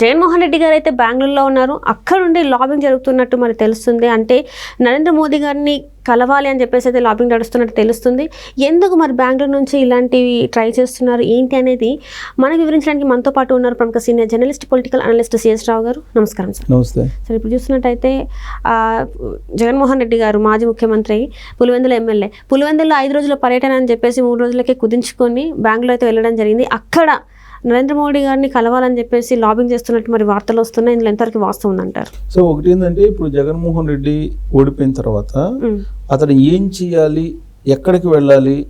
జగన్మోహన్ రెడ్డి గారు అయితే బెంగళూరులో ఉన్నారు. అక్కడ నుండి లాబింగ్ జరుగుతున్నట్టు మరి తెలుస్తుంది. అంటే నరేంద్ర మోదీ గారిని కలవాలి అని చెప్పేసి అయితే లాబింగ్ నడుస్తున్నట్టు తెలుస్తుంది. ఎందుకు మరి బెంగళూరు నుంచి ఇలాంటివి ట్రై చేస్తున్నారు? ఏంటి అనేది మనకు వివరించడానికి మనతో పాటు ఉన్నారు ప్రముఖ senior journalist political analyst C S Rao. నమస్కారం సార్. నమస్తే. సరే ఇప్పుడు చూస్తున్నట్టయితే ఆ, జగన్మోహన్ రెడ్డి గారు మాజీ ముఖ్యమంత్రి పులివెందుల ఎమ్మెల్యే. పులివెందుల్లో ఐదు రోజుల పర్యటన అని చెప్పేసి మూడు రోజులకే కుదించుకొని బెంగళూరు అయితే వెళ్ళడం జరిగింది. అక్కడ నరేంద్ర మోడీ గారిని కలవాలని చెప్పేసి లాబింగ్ చేస్తున్నట్టు మరి వార్తలు వస్తున్నాయి. ఇందులో ఎంతవరకు వాస్తవం ఉందంటారు? సో ఒకటి ఏంటంటే ఇప్పుడు జగన్మోహన్ రెడ్డి ఓడిపోయిన తర్వాత అతను ఏం చేయాలి? ఎక్కడికి వెళ్ళాలి?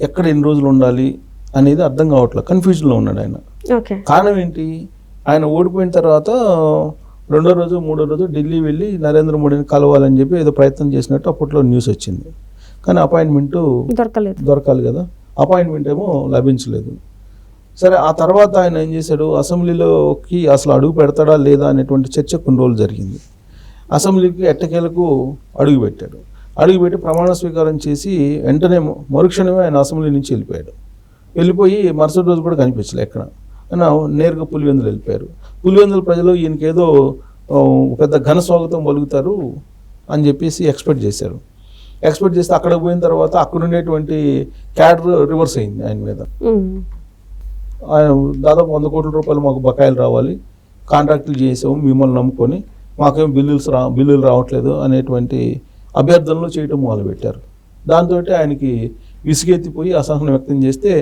ఎక్కడ ఎన్ని రోజులు ఉండాలి? అనేది అర్థం కావట్లేదు కన్ఫ్యూజన్లో ఉన్నాడు ఆయన. కారణం ఏంటి? ఆయన ఓడిపోయిన తర్వాత రెండో రోజు మూడో రోజు ఢిల్లీ వెళ్ళి నరేంద్ర మోడీని కలవాలని చెప్పి ఏదో ప్రయత్నం చేసినట్టు అప్పట్లో న్యూస్ వచ్చింది. కానీ అపాయింట్మెంటు దొరకలేదు. దొరకాలి కదా. అపాయింట్మెంట్ ఏమో లభించలేదు. సరే ఆ తర్వాత ఆయన ఏం చేశాడు? అసెంబ్లీలోకి అసలు అడుగు పెడతాడా లేదా అనేటువంటి చర్చ కొన్ని రోజులు జరిగింది. అసెంబ్లీకి ఎట్టకేలకు అడుగు పెట్టాడు. అడుగు పెట్టి ప్రమాణ స్వీకారం చేసి వెంటనే మరుక్షణమే ఆయన అసెంబ్లీ నుంచి వెళ్ళిపోయాడు. వెళ్ళిపోయి మరుసటి రోజు కూడా కనిపించలే ఎక్కడ? ఆయన నేరుగా పులివెందులు వెళ్ళిపోయారు. పులివెందుల ప్రజలు ఈయనకేదో పెద్ద ఘన స్వాగతం పలుకుతారు అని చెప్పేసి ఎక్స్పెక్ట్ చేశారు. ఎక్స్పెక్ట్ చేస్తే అక్కడ పోయిన తర్వాత అక్కడ ఉండేటువంటి క్యాడర్ రివర్స్ అయింది ఆయన మీద. దాదాపు వంద కోట్ల రూపాయలు మాకు బకాయిలు రావాలి. కాంట్రాక్టులు చేసాము మిమ్మల్ని నమ్ముకొని మాకేం బిల్లులు రా బిల్లులు రావట్లేదు అనేటువంటి అభ్యర్థనలు చేయటం మొదలుపెట్టారు. దాంతో ఆయనకి విసుగెత్తిపోయి అసహనం వ్యక్తం చేస్తే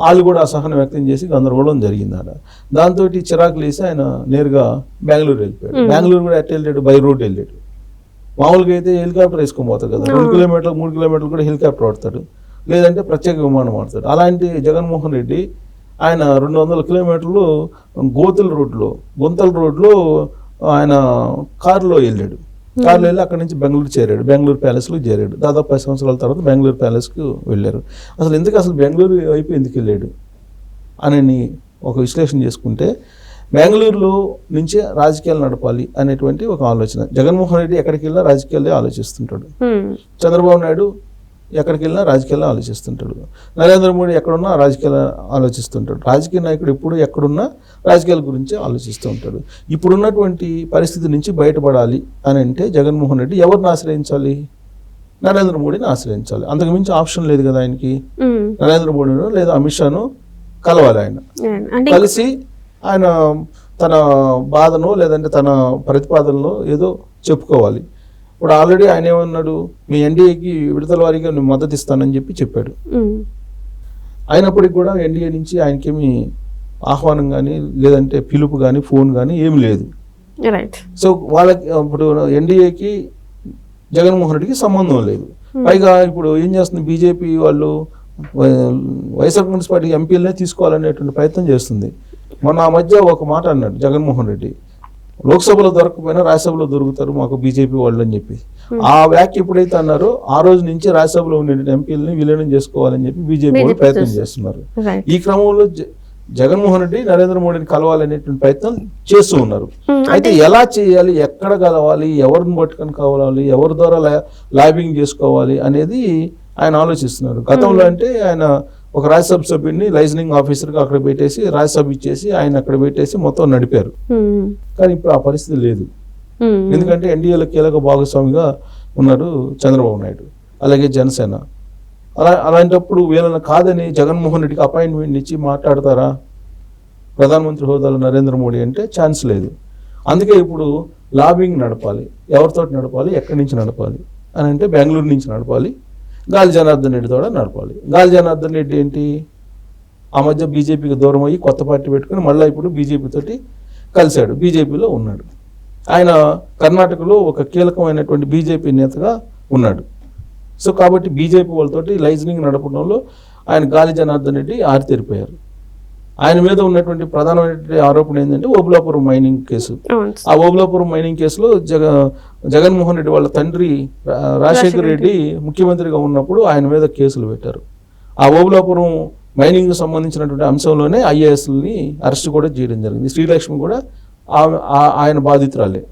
వాళ్ళు కూడా అసహనం వ్యక్తం చేసి గందరగోళం జరిగింది ఆడ దాంతో చిరాకు లేసి ఆయన నేరుగా బెంగళూరు వెళ్ళిపోయాడు. బెంగళూరు కూడా ఎట్ట వెళ్ళాడు? బై రోడ్ వెళ్ళాడు. మామూలుగా అయితే హెలికాప్టర్ వేసుకొని పోతాడు కదా. రెండు కిలోమీటర్లు మూడు కిలోమీటర్లు కూడా హెలికాప్టర్ వాడతాడు. లేదంటే ప్రత్యేక విమానం వాడతాడు. అలాంటి జగన్మోహన్ రెడ్డి ఆయన రెండు వందల కిలోమీటర్లు గోతుల రోడ్లో గుంతల రోడ్లో ఆయన కారులో వెళ్ళాడు. కారులో వెళ్ళి అక్కడి నుంచి బెంగళూరు చేరాడు. బెంగళూరు ప్యాలెస్లో చేరాడు. దాదాపు పది సంవత్సరాల తర్వాత బెంగళూరు ప్యాలెస్కి వెళ్ళారు. అసలు ఎందుకు అసలు బెంగళూరు వైపు ఎందుకు వెళ్ళాడు అని ఒక విశ్లేషణ చేసుకుంటే బెంగళూరులో నుంచే రాజకీయాలు నడపాలి అనేటువంటి ఒక ఆలోచన. జగన్మోహన్ రెడ్డి ఎక్కడికి వెళ్ళినా రాజకీయాలే ఆలోచిస్తుంటాడు. చంద్రబాబు నాయుడు ఎక్కడికి వెళ్ళినా రాజకీయాలు ఆలోచిస్తుంటాడు. నరేంద్ర మోడీ ఎక్కడున్నా రాజకీయాలు ఆలోచిస్తుంటాడు. రాజకీయ నాయకుడు ఎప్పుడు ఎక్కడున్నా రాజకీయాల గురించి ఆలోచిస్తూ ఉంటాడు. ఇప్పుడున్నటువంటి పరిస్థితి నుంచి బయటపడాలి అని అంటే జగన్మోహన్ రెడ్డి ఎవరిని ఆశ్రయించాలి? నరేంద్ర మోడీని ఆశ్రయించాలి. అంతకుమించి ఆప్షన్ లేదు కదా ఆయనకి. నరేంద్ర మోడీను లేదా అమిత్ షాను కలవాలి ఆయన. కలిసి ఆయన తన బాధను లేదంటే తన ప్రతిపాదనలో ఏదో చెప్పుకోవాలి. ఇప్పుడు ఆల్రెడీ ఆయన ఏమన్నాడు మీ ఎన్డీఏకి విడతల వారీగా నేను మద్దతు ఇస్తానని చెప్పి చెప్పాడు. అయినప్పటికీ కూడా ఎన్డీఏ నుంచి ఆయనకేమి ఆహ్వానం కానీ లేదంటే పిలుపు కానీ ఫోన్ కానీ ఏమి లేదు. సో వాళ్ళకి ఇప్పుడు ఎన్డీఏకి జగన్మోహన్ రెడ్డికి సంబంధం లేదు. పైగా ఇప్పుడు ఏం చేస్తుంది బీజేపీ వాళ్ళు వైఎస్ఆర్ కాంగ్రెస్ పార్టీ ఎంపీలనే తీసుకోవాలనేటువంటి ప్రయత్నం చేస్తుంది. మొన్న ఆ మధ్య ఒక మాట అన్నాడు జగన్మోహన్ రెడ్డి. లోక్సభలో దొరకకపోయినా రాజ్యసభలో దొరుకుతారు మాకు బీజేపీ వాళ్ళు అని చెప్పి. ఆ వ్యాఖ్య ఎప్పుడైతే అన్నారో ఆ రోజు నుంచి రాజ్యసభలో ఉండే ఎంపీలని విలీనం చేసుకోవాలని చెప్పి బీజేపీ వాళ్ళు ప్రయత్నం. చేస్తున్నారు. ఈ క్రమంలో జగన్మోహన్ రెడ్డి నరేంద్ర మోడీని కలవాలనేటువంటి ప్రయత్నం చేస్తూ ఉన్నారు. Hmm, అయితే ఎలా చేయాలి ఎక్కడ కలవాలి ఎవరిని పట్టుకొని కావాలి ఎవరి ద్వారా లాబింగ్ చేసుకోవాలి అనేది ఆయన ఆలోచిస్తున్నారు. గతంలో అంటే ఆయన ఒక రాజ్యసభ సభ్యుడిని లైజనింగ్ ఆఫీసర్గా అక్కడ పెట్టేసి రాజ్యసభ ఇచ్చేసి ఆయన అక్కడ పెట్టేసి మొత్తం నడిపారు. కానీ ఇప్పుడు ఆ పరిస్థితి లేదు. ఎందుకంటే ఎన్డీఏలో కీలక భాగస్వామిగా ఉన్నారు చంద్రబాబు నాయుడు అలాగే జనసేన. అలా అలాంటప్పుడు వీళ్ళని కాదని జగన్మోహన్ రెడ్డికి అపాయింట్మెంట్ ఇచ్చి మాట్లాడతారా? ప్రధానమంత్రి హోదాలో నరేంద్ర మోడీ అంటే ఛాన్స్ లేదు. అందుకే ఇప్పుడు లాబింగ్ నడపాలి. ఎవరితో నడపాలి? ఎక్కడి నుంచి నడపాలి? అని అంటే బెంగళూరు నుంచి నడపాలి. గాలి జనార్దన్ రెడ్డి కూడా నడపాలి. గాలి జనార్దన్ రెడ్డి ఏంటి? ఆ మధ్య బీజేపీకి దూరం అయ్యి కొత్త పార్టీ పెట్టుకుని మళ్ళీ ఇప్పుడు బీజేపీ తోటి కలిశాడు. బీజేపీలో ఉన్నాడు. ఆయన కర్ణాటకలో ఒక కీలకమైనటువంటి బీజేపీ నేతగా ఉన్నాడు. సో కాబట్టి బీజేపీ వాళ్ళతోటి లైజనింగ్ నడపడంలో ఆయన గాలి జనార్దన్ రెడ్డి ఆరితేరిపోయారు. ఆయన మీద ఉన్నటువంటి ప్రధానమైనటువంటి ఆరోపణ ఏంటంటే ఓబులాపురం మైనింగ్ కేసు. ఆ ఓబులాపురం మైనింగ్ కేసులో జగ జగన్మోహన్ రెడ్డి వాళ్ళ తండ్రి రాజశేఖర రెడ్డి ముఖ్యమంత్రిగా ఉన్నప్పుడు ఆయన మీద కేసులు పెట్టారు. ఆ ఓబులాపురం మైనింగ్ సంబంధించినటువంటి అంశంలోనే ఐఏఎస్ని అరెస్ట్ కూడా చేయడం జరిగింది. శ్రీలక్ష్మి కూడా ఆయన బాధితురాలే.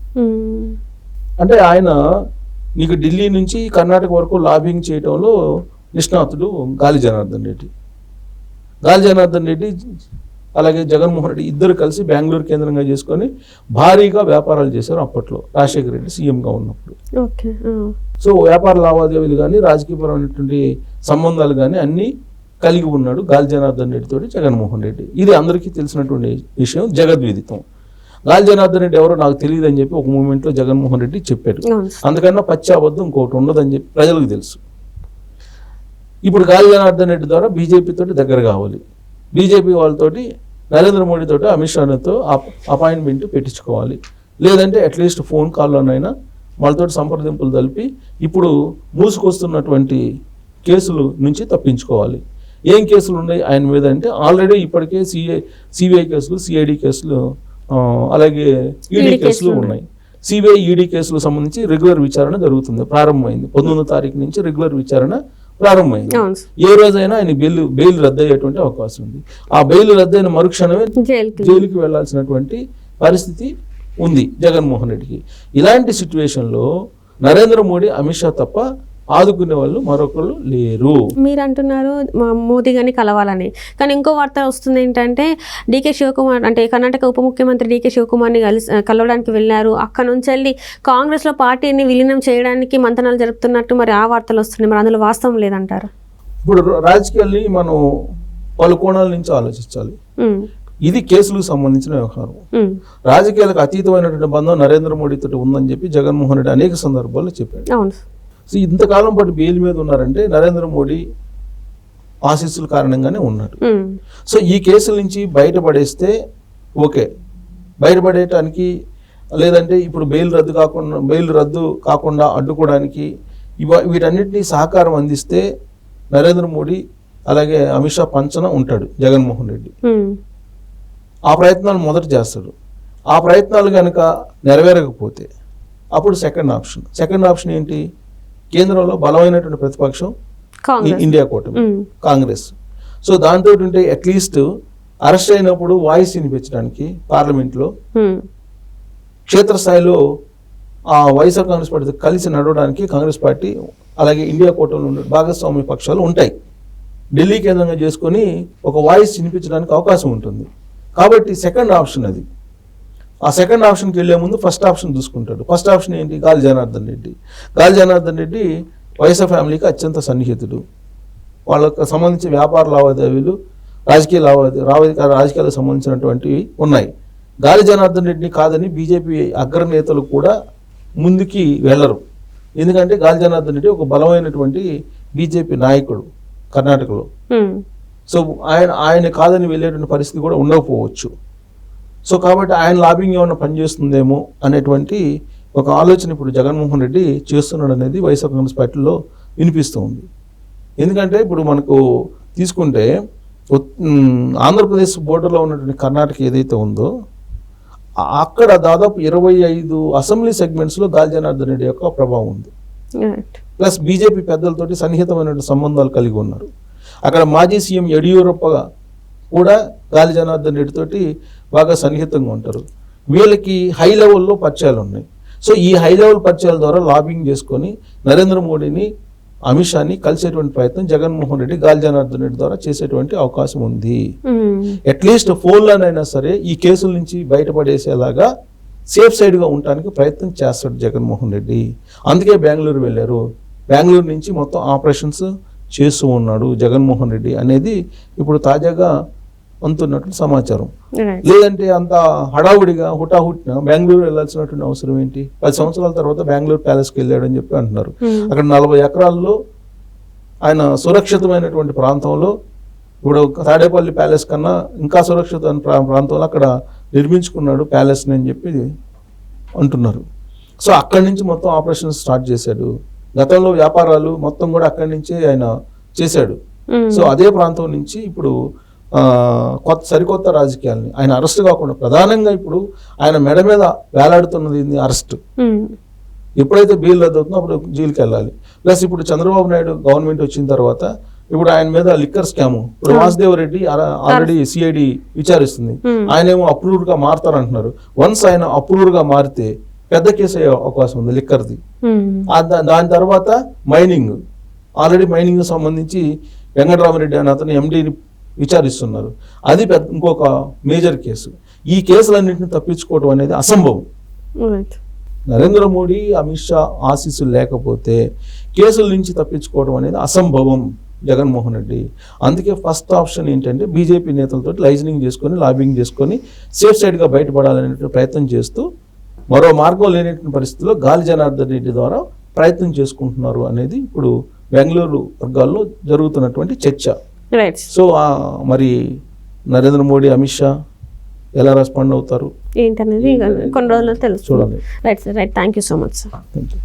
అంటే ఆయన నీకు ఢిల్లీ నుంచి కర్ణాటక వరకు లాబింగ్ చేయడంలో నిష్ణాతుడు గాలి జనార్దన్ రెడ్డి. గాలి జనార్దన్ రెడ్డి అలాగే జగన్మోహన్ రెడ్డి ఇద్దరు కలిసి బెంగళూరు కేంద్రంగా చేసుకొని భారీగా వ్యాపారాలు చేశారు అప్పట్లో రాజశేఖర రెడ్డి సీఎంగా ఉన్నప్పుడు. సో వ్యాపార లావాదేవీలు కానీ రాజకీయపరమైనటువంటి సంబంధాలు కానీ అన్నీ కలిగి ఉన్నాడు గాలి జనార్దన్ రెడ్డి తోటి జగన్మోహన్ రెడ్డి. ఇది అందరికీ తెలిసినటువంటి విషయం జగద్విదితం. గాలి జనార్దన్ రెడ్డి ఎవరో నాకు తెలియదు అని చెప్పి ఒక మూమెంట్లో జగన్మోహన్ రెడ్డి చెప్పాడు. అందుకన్నా పచ్చి అబద్ధం ఇంకోటి ఉండదని చెప్పి ప్రజలకు తెలుసు. ఇప్పుడు గాలి జనార్దన్ రెడ్డి ద్వారా బీజేపీ తోటి దగ్గర కావాలి. బీజేపీ వాళ్ళతోటి నరేంద్ర మోడీ తోటి అమిత్ షాతో అపాయింట్మెంట్ పెట్టించుకోవాలి. లేదంటే అట్లీస్ట్ ఫోన్ కాల్లోనైనా వాళ్ళతో సంప్రదింపులు తెలిపి ఇప్పుడు మూసుకొస్తున్నటువంటి కేసులు నుంచి తప్పించుకోవాలి. ఏం కేసులు ఉన్నాయి? ఆయన మీద అంటే ఆల్రెడీ ఇప్పటికే సిఐ సిబిఐ కేసులు సిఐడి కేసులు అలాగే ఈడీ కేసులు ఉన్నాయి. సిబిఐ ఈడీ కేసులకు సంబంధించి రెగ్యులర్ విచారణ జరుగుతుంది. ప్రారంభమైంది. పంతొమ్మిదో తారీఖు నుంచి రెగ్యులర్ విచారణ ప్రారంభమైంది. ఏ రోజైనా ఆయన బెయిల్ బెయిల్ రద్దయ్యేటువంటి అవకాశం ఉంది. ఆ బెయిల్ రద్దయిన మరుక్షణమే జైలుకి జైలుకి వెళ్ళాల్సినటువంటి పరిస్థితి ఉంది జగన్మోహన్ రెడ్డికి. ఇలాంటి సిచ్యువేషన్లో నరేంద్ర మోడీ అమిత్ షా తప్ప ఆదుకునే వాళ్ళు మరొకళ్ళు లేరు. మీరు అంటున్నారు మోదీ గారిని కలవాలని. కానీ ఇంకో వార్త వస్తుంది ఏంటంటే డీకే శివకుమార్ అంటే కర్ణాటక ఉప ముఖ్యమంత్రి డీకే శివకుమార్ని కలిసి కలవడానికి వెళ్ళారు అక్కడ నుంచి వెళ్ళి కాంగ్రెస్లో పార్టీని విలీనం చేయడానికి మంతనాలు జరుపుతున్నట్టు మరి ఆ వార్తలు వస్తున్నాయి. మరి అందులో వాస్తవం లేదంటారు? ఇప్పుడు రాజకీయాల్ని మనం పలు కోణాల నుంచి ఆలోచించాలి. ఇది కేసులకు సంబంధించిన వ్యవహారం. రాజకీయాలకు అతీతమైనటువంటి బంధం నరేంద్ర మోడీతో ఉందని చెప్పి జగన్మోహన్ రెడ్డి అనేక సందర్భాల్లో చెప్పాడు. అవును. సో ఇంతకాలం పాటు బెయిల్ మీద ఉన్నారంటే నరేంద్ర మోడీ ఆశీస్సుల కారణంగానే ఉన్నాడు సో ఈ కేసుల నుంచి బయటపడేస్తే ఓకే. బయటపడేయటానికి లేదంటే ఇప్పుడు బెయిల్ రద్దు కాకుండా బెయిల్ రద్దు కాకుండా అడ్డుకోవడానికి ఇవ వీటన్నిటినీ సహకారం అందిస్తే నరేంద్ర మోడీ అలాగే అమిత్ షా పంచన ఉంటాడు జగన్మోహన్ రెడ్డి. ఆ ప్రయత్నాలు మొదట చేస్తాడు. ఆ ప్రయత్నాలు కనుక నెరవేరకపోతే అప్పుడు సెకండ్ ఆప్షన్ సెకండ్ ఆప్షన్ ఏంటి? కేంద్రంలో బలమైనటువంటి ప్రతిపక్షం ఇండియా కూటమి. కాంగ్రెస్. సో దాంతో ఉంటే అట్లీస్ట్ అరెస్ట్ అయినప్పుడు వాయిస్ వినిపించడానికి పార్లమెంట్లో క్షేత్రస్థాయిలో ఆ వైఎస్ఆర్ కాంగ్రెస్ పార్టీ కలిసి నడవడానికి కాంగ్రెస్ పార్టీ అలాగే ఇండియా కూటమిలో ఉన్న భాగస్వామ్య పక్షాలు ఉంటాయి. ఢిల్లీ కేంద్రంగా చేసుకొని ఒక వాయిస్ వినిపించడానికి అవకాశం ఉంటుంది. కాబట్టి సెకండ్ ఆప్షన్ అది. ఆ సెకండ్ ఆప్షన్కి వెళ్ళే ముందు ఫస్ట్ ఆప్షన్ చూసుకుంటాడు. ఫస్ట్ ఆప్షన్ ఏంటి? గాలి జనార్దన్ రెడ్డి. గాలి జనార్దన్ రెడ్డి వైఎస్ఆర్ ఫ్యామిలీకి అత్యంత సన్నిహితుడు. వాళ్ళకు సంబంధించిన వ్యాపార లావాదేవీలు రాజకీయ లావాదేవీ రావ- రాజకీయాలకు సంబంధించినటువంటివి ఉన్నాయి. గాలి జనార్దన్ రెడ్డిని కాదని బీజేపీ అగ్రనేతలు కూడా ముందుకి వెళ్ళరు. ఎందుకంటే గాలి జనార్దన్ రెడ్డి ఒక బలమైనటువంటి బీజేపీ నాయకుడు కర్ణాటకలో. సో ఆయన ఆయన కాదని వెళ్ళేటువంటి పరిస్థితి కూడా ఉండకపోవచ్చు. సో కాబట్టి ఆయన లాబింగ్ ఏమైనా పనిచేస్తుందేమో అనేటువంటి ఒక ఆలోచన ఇప్పుడు జగన్మోహన్ రెడ్డి చేస్తున్నాడు అనేది వైఎస్ఆర్ కాంగ్రెస్ పార్టీలో వినిపిస్తూ ఉంది. ఎందుకంటే ఇప్పుడు మనకు తీసుకుంటే ఆంధ్రప్రదేశ్ బోర్డర్లో ఉన్నటువంటి కర్ణాటక ఏదైతే ఉందో అక్కడ దాదాపు ఇరవై ఐదు అసెంబ్లీ సెగ్మెంట్స్లో గాలి జనార్దన్ రెడ్డి యొక్క ప్రభావం ఉంది. ప్లస్ బీజేపీ పెద్దలతోటి సన్నిహితమైనటువంటి సంబంధాలు కలిగి ఉన్నారు. అక్కడ మాజీ సీఎం యడియూరప్ప కూడా గాలి జనార్దన్ రెడ్డి తోటి బాగా సన్నిహితంగా ఉంటారు. వీళ్ళకి హై లెవెల్లో పరిచయాలు ఉన్నాయి. సో ఈ హై లెవెల్ పరిచయాల ద్వారా లాబింగ్ చేసుకొని నరేంద్ర మోడీని అమిత్ షాని కలిసేటువంటి ప్రయత్నం జగన్మోహన్ రెడ్డి గాలి జనార్దన్ రెడ్డి ద్వారా చేసేటువంటి అవకాశం ఉంది. ఉమ్, అట్లీస్ట్ ఫోన్లోనైనా సరే ఈ కేసుల నుంచి బయటపడేసేలాగా సేఫ్ సైడ్గా ఉండడానికి ప్రయత్నం చేస్తాడు జగన్మోహన్ రెడ్డి. అందుకే బెంగళూరు వెళ్ళారు. బెంగళూరు నుంచి మొత్తం ఆపరేషన్స్ చేస్తూ ఉన్నాడు జగన్మోహన్ రెడ్డి అనేది ఇప్పుడు తాజాగా అందుతున్నట్లు సమాచారం. లేదంటే అంత హడావుడిగా హుటాహుటిన బెంగళూరు వెళ్ళాల్సినటువంటి అవసరం ఏంటి? పది సంవత్సరాల తర్వాత బెంగళూరు ప్యాలెస్కి వెళ్ళాడని చెప్పి అంటున్నారు. ఉమ్, అక్కడ నలభై ఎకరాల్లో ఆయన సురక్షితమైనటువంటి ప్రాంతంలో ఇప్పుడు తాడేపల్లి ప్యాలెస్ కన్నా ఇంకా సురక్షితమైన ప్రా- ప్రాంతంలో అక్కడ నిర్మించుకున్నాడు ప్యాలెస్ని అని చెప్పి అంటున్నారు. సో అక్కడి నుంచి మొత్తం ఆపరేషన్ స్టార్ట్ చేశాడు. గతంలో వ్యాపారాలు మొత్తం కూడా అక్కడి నుంచే ఆయన చేశాడు. ఉమ్, సో అదే ప్రాంతం నుంచి ఇప్పుడు కొత్త సరికొత్త రాజకీయాల్ని. ఆయన అరెస్ట్ కాకుండా ప్రధానంగా ఇప్పుడు ఆయన మెడ మీద వేలాడుతున్నది అరెస్ట్. ఎప్పుడైతే బెయిల్ రద్దు అవుతుందో అప్పుడు జైలుకి వెళ్ళాలి ప్లస్ ఇప్పుడు చంద్రబాబు నాయుడు గవర్నమెంట్ వచ్చిన తర్వాత ఇప్పుడు ఆయన మీద లిక్కర్ స్కామ్. ఇప్పుడు వాసుదేవ్ రెడ్డి ఆల్రెడీ సిఐడి విచారిస్తుంది. ఆయన ఏమో అప్రూవ్డ్గా మారుతారంటున్నారు. వన్స్ ఆయన అప్రూవ్డ్గా మారితే పెద్ద కేసు అయ్యే అవకాశం ఉంది లిక్కర్ది. దాని తర్వాత మైనింగ్. ఆల్రెడీ మైనింగ్ సంబంధించి వెంకటరామరెడ్డి అనే అతను ఎండీని విచారిస్తున్నారు. అది పెద్ద ఇంకొక మేజర్ కేసు. ఈ కేసులన్నింటిని తప్పించుకోవడం అనేది అసంభవం. నరేంద్ర మోడీ అమిత్ షా ఆశీస్సులు లేకపోతే కేసుల నుంచి తప్పించుకోవడం అనేది అసంభవం జగన్మోహన్ రెడ్డి. అందుకే ఫస్ట్ ఆప్షన్ ఏంటంటే బీజేపీ నేతలతో లైజనింగ్ చేసుకొని లాబింగ్ చేసుకొని సేఫ్ సైడ్గా బయటపడాలనే ప్రయత్నం చేస్తూ మరో మార్గం లేనటువంటి పరిస్థితుల్లో గాలి జనార్దన్ రెడ్డి ద్వారా ప్రయత్నం చేసుకుంటున్నారు అనేది ఇప్పుడు బెంగళూరు వర్గాల్లో జరుగుతున్నటువంటి చర్చ. రైట్ సో మరి నరేంద్ర మోడీ అమిత్ షా ఎలా రెస్పాండ్ అవుతారు? ఏంటనేది కొన్ని రోజుల్లో తెలుసు చూడాలి right sir right thank you so much sir thank you